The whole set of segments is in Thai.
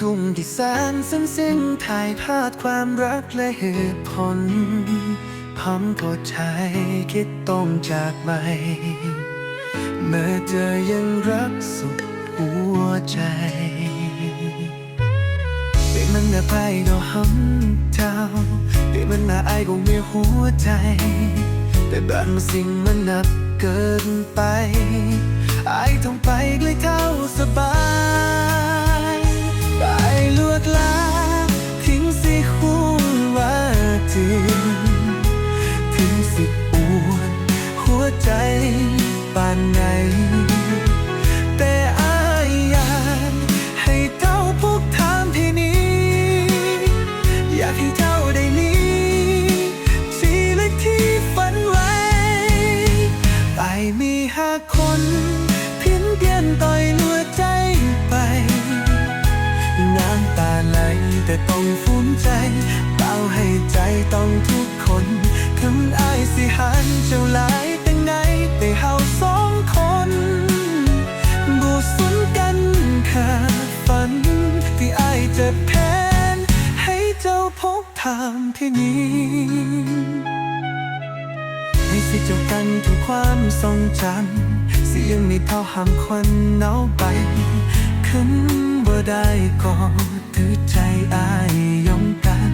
ซึ่งสิ้นถ่ายพาดความรักและเหตุผลพร้อมกดใจคิดต้องจากไปเมื่อเธอยังรักสุดหัวใจเป็นมันน่ะไปก็ห้ำเท้าเป็นมันน่ะไอก็มีหัวใจ แต่บางสิ่งมันหนักเกินไปไอต้องไปไกลเท่าสบาย ปานไหน แต่อายอยากให้เจ้าพูกถามที่นี้ อยากให้เจ้าได้มีชีวิตที่ฝันไว้ไปมีห้าคนเพียงเดียนต่อยลวดใจไป น้ำตาไหลแต่ต้องฝืนใจเป่าให้ใจต้องทุกคนคำอายสิหันเจ้าลา ทางที่นี้ให้สิเจ้ากันทุกความทรงจำเสียงในเท่าห้ามควันเนาไป ขึ้นบ่ได้ก็ถือใจอายยอมกัน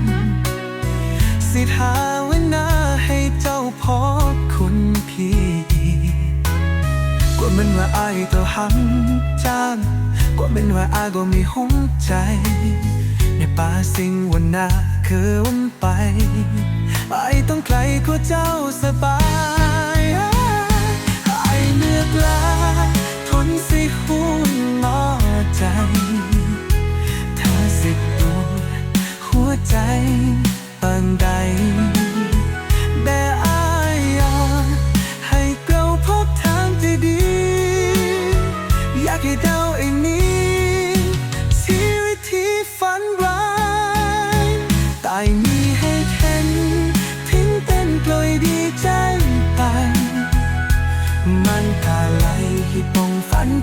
สิทาไว้หน้าให้เจ้าพบคุณพี่กว่ามันว่าอายตัวหังจางกว่ามันว่าอายก็มีหุ้มใจในป่าสิ่งวันหน้า คือวันไปอายต้องไกลกว่าเจ้าสบายไอเลือกลาทนสิหุ่นงอใจถ้าสิปวดหัวใจปานใดแต่อายาให้เกลาพบทางที่ดี อยากให้เด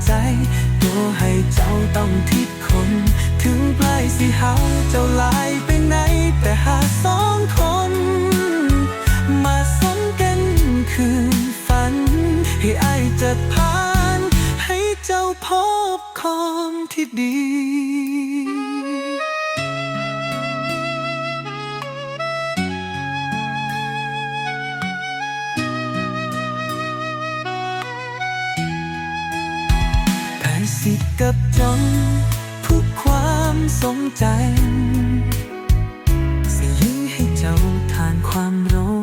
ใจตัวให้เจ้าต้องทิดคน ถึงปลายสิหาเจ้าลายไปไหน แต่หาสองคน มาสมกันคืนฝัน ให้อายจะผ่าน ให้เจ้าพบความที่ดี แผ่สิกับจนทุกความสงใจ สิยื้อให้เจ้าทานความร้อ